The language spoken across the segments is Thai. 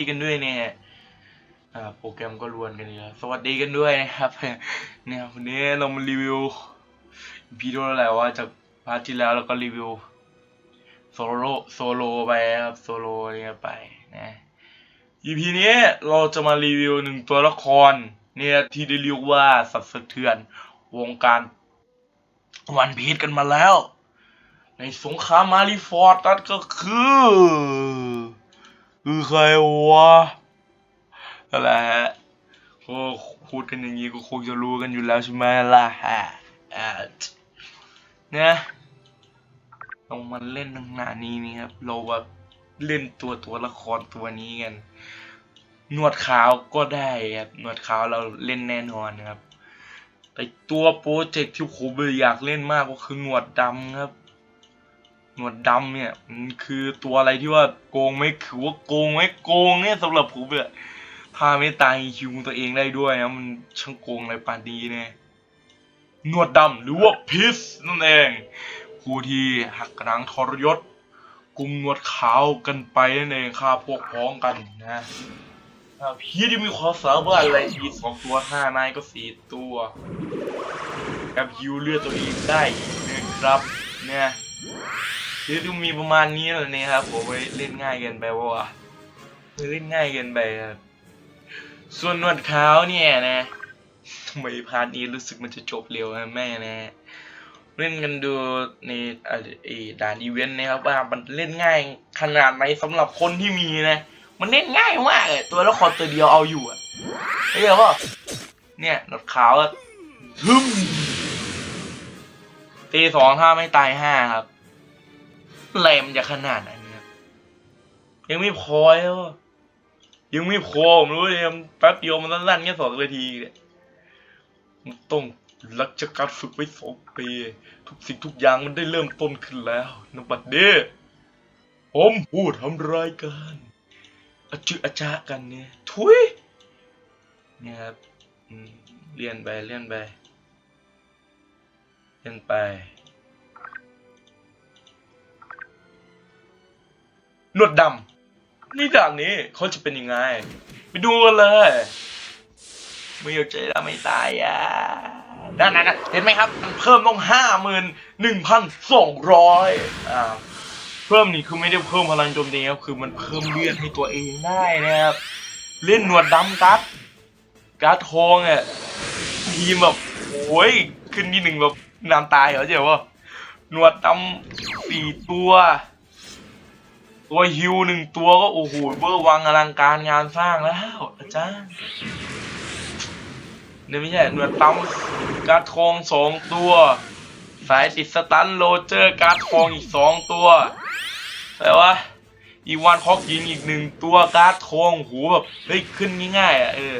ีกันด้วยเนี่ยโปรแกรมก็รวนกันเยอะสวัสดีกันด้วยนะครับเนี่ยวันนี้เรามารีวิวพีโดอะไรว่าจากพาร์ทที่แล้วเราก็รีวิวโซโลโซโลไปครับโซโลเนี่ยไปนะ EP นี้เราจะมารีวิวหนึ่งตัวละครเนี่ยที่ได้เรียกว่าสัตว์สะเทือนวงการวันพีชกันมาแล้ว ในสงครามมาริฟอร์ดนั่นก็คือ คือใครวะอะไรฮะก็พูดกันอย่างนี้ก็คงจะรู้กันอยู่แล้วใช่ไหมล่ะฮะอ่าเนี่ยต้องมาเล่นตั้งนานนี้นี่ครับ เราแบบเล่นตัวตัวละครตัวนี้กัน หนวดขาวก็ได้ครับ หนวดขาวเราเล่นแน่นอนครับ แต่ตัวโปรเจกต์ที่ผมอยากเล่นมากก็คือหนวดดำครับ นวดดำเนี่ยมันคือตัวอะไรที่ว่าโกงไม่ถือว่าโกงไม่โกงเนี่ยสำหรับผมเนี่ยถ้าไม่ตายฮิวตัวเองได้ด้วยนะมันช่างโกงอะไรปานดีเนี่ยหนวดดำหรือว่าพิสนั่นเองผู้ที่หักกระดังทรยศกุมหนวดขาวกันไปนั่นเองฆ่าพวกพ้องกันนะพี่ที่มีความสามารถอะไรอีกสองตัวห้านายก็สี่ตัวกับฮิวเลือดตัวเองได้นะครับเนี่ย คือดูมีประมาณนี้แหละเนี่ยครับผมไปเล่นง่ายเกินไปวะเล่นง่ายเกินไปครับส่วนหนวดขาวเนี่ยนะทำไมพาร์ทนี้รู้สึกมันจะจบเร็วนะแม่นะเล่นกันดูในอ่อด่านอีเวนต์นะครับว่ามันเล่นง่ายขนาดไหนสำหรับคนที่มีนะ มันเล่นง่ายมากเลยตัวละครตัวเดียวเอาอยู่อะเฮ้ยป่ะเนี่ยหนวดขาวอะฮึมตีสองถ้าไม่ตายห้าครับ แรงมันจะขนาดไหนนี่ยยังไม่พอแล้วยังไม่พอผมรู้เลยแป๊บเดียวมันสั้นๆแค่สองนาทีเนี่ยมันต้องรักจากการฝึกไว้สองปี ทุกสิ่งทุกอย่างมันได้เริ่มต้นขึ้นแล้วนบัดเด้ผมพูดทำรายการอาจือาจากันเนี่ยทุยเนี่ยครับเลี่ยนไปเลี่ยนไปเลี่ยนไป หนวดดำนี่ด่านนี้เขาจะเป็นยังไง ไปดูกันเลยไม่อยากใจแล้วไม่ตายอะนั่นนั่นเห็นไหมครับ เพิ่มต้องห้าหมื่นหนึ่งพันสองร้อยอ่าเพิ่มนี่คือไม่ได้เพิ่มพลังโจมตีครับคือมันเพิ่มเลือดให้ตัวเองได้นะครับเล่นหนวดดำกัดการ์ดทองอะทีมแบบโอ้ยขึ้นที่หนึ่งแบบน้ำตายเหรอเจ๊วะหนวดดำสี่ตัว ตัวฮิวหนึ่งตัวก็โอ้โหเบอร์วังอลังการงานสร้างแล้วอาจารย์เนี่ยไม่ใช่หนวดดำการ์ดทองสองตัว สายติดสตันโรเจอร์การ์ดทองอีกสองตัวแต่ว่าอีวานคอกยิงอีกหนึ่งตัวการ์ดทองหูแบบเฮ้ยขึ้นง่ายๆอะเออ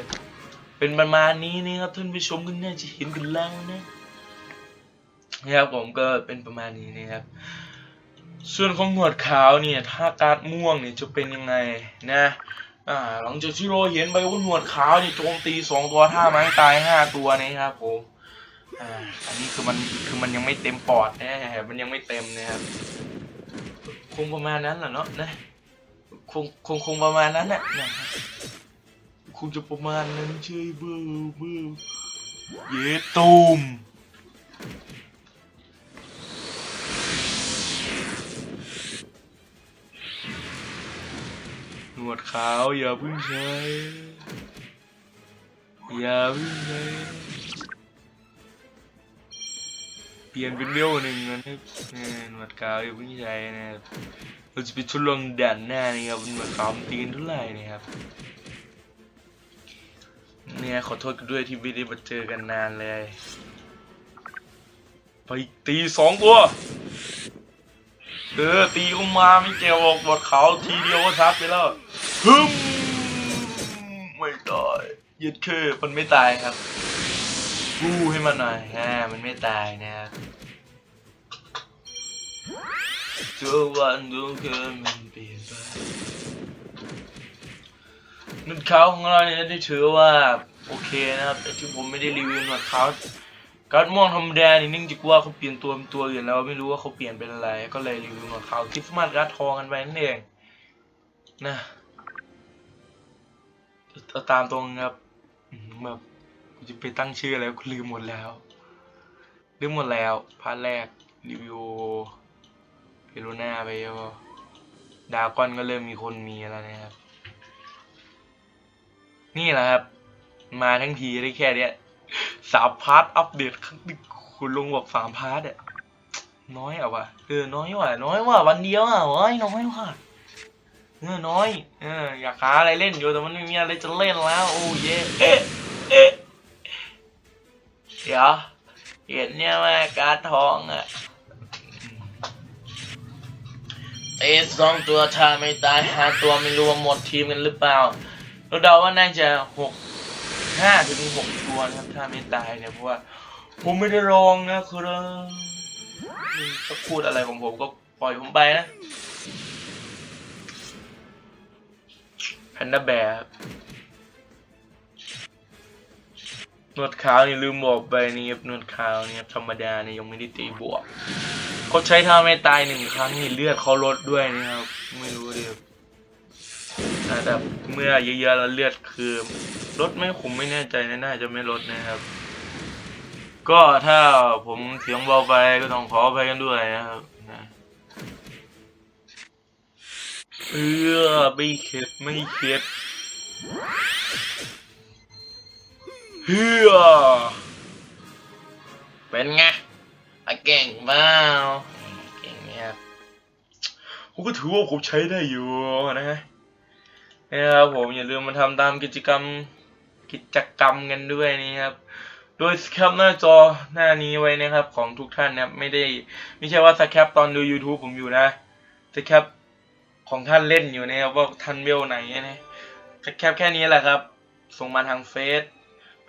เป็นประมาณนี้นี่ครับท่านผู้ชมก็น่าจะเห็นกันแล้วนะนะครับผมก็เป็นประมาณนี้นะครับ ส่วนของหนวดขาวเนี่ยถ้าการ์ดม่วงเนี่ยจะเป็นยังไงนะอ่าหลังจากที่เราเห็นไปว่าหนวดขาวนี่โจมตีสองตัวท่าไม้ตายห้าตัวนะครับผมอ่าอันนี้คือมันคือมันยังไม่เต็มปอดนะมันยังไม่เต็มนะครับคงประมาณนั้นแหละเนาะนะคงคงคงประมาณนั้นแหละนะครับคงจะประมาณนั้นใช่เบอร์เบอร์เยตูม วดขาวอย่าเพึ่งใช้ อย่าเพึ่งใช้ เปลี่ยนเป็นเรียวหนึ่งนะครับหนวดขาวอย่าเพิ่งใช้นะครับเราจะไปทดลองด่านหน้านี่ครับหนวดขาวตีกันเท่าไหร่นะครับเนี่ยขอโทษกันด้วยที่ไม่ได้มาเจอกันนานเลย ไปตีสองตัวเออตีเข้ามาไม่เกี่ยวหรอกหนวดขาวทีเดียวก็ซับไปแล้ว ฮึมไม่ตายยึดคือมันไม่ตายครับกู้ให้มันหน่อยอ่ามันไม่ตายนะครับทุกวันทุกคืนมันเปลี่ยนไปนวดขาของเราเนี่ยได้ถือว่าโอเคนะครับแต่ที่ผมไม่ได้รีวิวหนวดขาการม่วงธรรมดานี่เนื่องจากว่าเขาเปลี่ยนตัวเป็นตัวอื่นแล้วไม่รู้ว่าเขาเปลี่ยนเป็นอะไร ก็เลยรีวิวหนวดขาคริสต์มาสการ์ดทองกันไปนั่นเองนะ ตามตรงครับแบบกูจะไปตั้งชื่ออะไรกูลืมหมดแล้ว ลืมหมดแล้วพาร์ทแรกรีวิวเพโลน่าไปแล้วดากอนก็เริ่มมีคนมีแล้วนะครับ นี่แหละครับ มาทั้งทีได้แค่เนี้ยสามพาร์ทอัปเดตครั้งหนึ่งคุณลงแบบสามพาร์ทอะน้อยอะวะเออน้อยว่ะน้อยว่ะวันเดียวอะเว้ยน้อยว่ะ เออน้อยเอออยากหาอะไรเล่นอยู่แต่มันไม่มีอะไรจะเล่นแล้ว โอ้เย่เอ๊ะเอ๊ะเดี๋ยวเห็นเนี่ยว่าการทองอะเอะสองตัวถ้าไม่ตายหาตัวไม่รู้ว่าหมดทีมกันหรือเปล่าเราเดาว่าน่าจะหกห้าถึงหกตัวนะครับถ้าไม่ตายเนี่ยเพราะว่าผมไม่ได้ลองนะครับก็พูดอะไรของผมก็ปล่อยผมไปนะ นด้าแบร์นวดขาวนี่ลืมบอกไปนี่ครับนวดขาวนี่ครับธรรมดาเนี่ยยังไม่ได้ตีบวกเขาใช้ท่าไม่ตายหนึ่งครั้งนี่เลือดเขาลดด้วยนะครับ ไม่รู้ดิแต่เมื่อเยอะๆแล้วเลือดคือลดไหมผมไม่แน่ใจนะน่าจะไม่ลดนะครับ ก็ถ้าผมเสียงเบาไปก็ต้องขออภัยกันด้วยนะครับ เออไม่เข็ดไม่เข็ดเฮือเป็นไงอะเก่งเปล่าเก่งไหมครับผมก็ถือว่าผมใช้ได้อยู่นะฮะนะครับผมอย่าลืมมาทำตามกิจกรรมกิจกรรมกันด้วยนะครับ โดยสแคปหน้าจอหน้านี้ไว้นะครับ ของทุกท่านนะครับไม่ได้ไม่ใช่ว่าสแคปตอนดู YouTube ผมอยู่นะสแคป ของท่านเล่นอยู่นะครับว่าท่านเวลไหนนะแคปแค่นี้แหละครับ ส่งมาทางเฟซ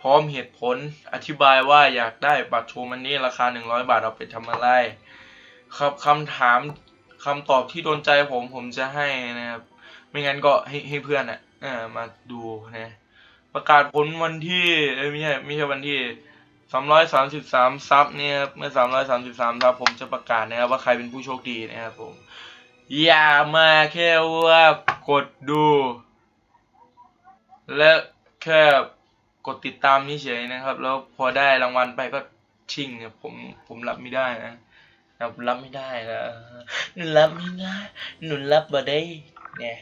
พร้อมเหตุผลอธิบายว่าอยากได้บัตรโชว์มันนี่ราคา 100 บาทเอาไปทำอะไร ครับคำถามคำตอบที่โดนใจผมผมจะให้นะครับ ไม่งั้นก็ให้ให้เพื่อนอะมาดูนะประกาศผลวันที่ไม่ใช่ไม่ใช่วันที่สามร้อยสามสิบสามซับเนี่ยครับเมื่อสามร้อยสามสิบสามซับผมจะประกาศนะครับว่าใครเป็นผู้โชคดีนะครับผม อย่ามาแค่ว่ากดดู และแค่กดติดตามนี่เฉยนะครับ แล้วพอได้รางวัลไปก็ชิ่งเนี่ยผมผมรับไม่ได้นะรับรับไม่ได้นะหนูรับไม่ได้หนูรับบ่ได้เนี่ย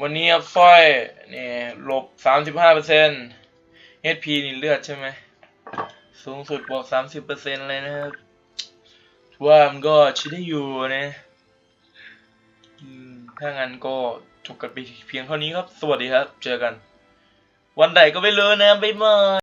วันนี้ครับฝ้อยเนี่ยลบสามสิบห้าเปอร์เซ็นต์ HP นี่เลือดใช่ไหม สูงสุดบวกสามสิบเปอร์เซ็นต์เลยนะครับ ว่ามันก็ใช้ได้อยู่นะอืมถ้างั้นก็จบกันไปเพียงเท่านี้ครับ สวัสดีครับ เจอกัน วันใดก็ไม่รู้นะ บ๊ายบาย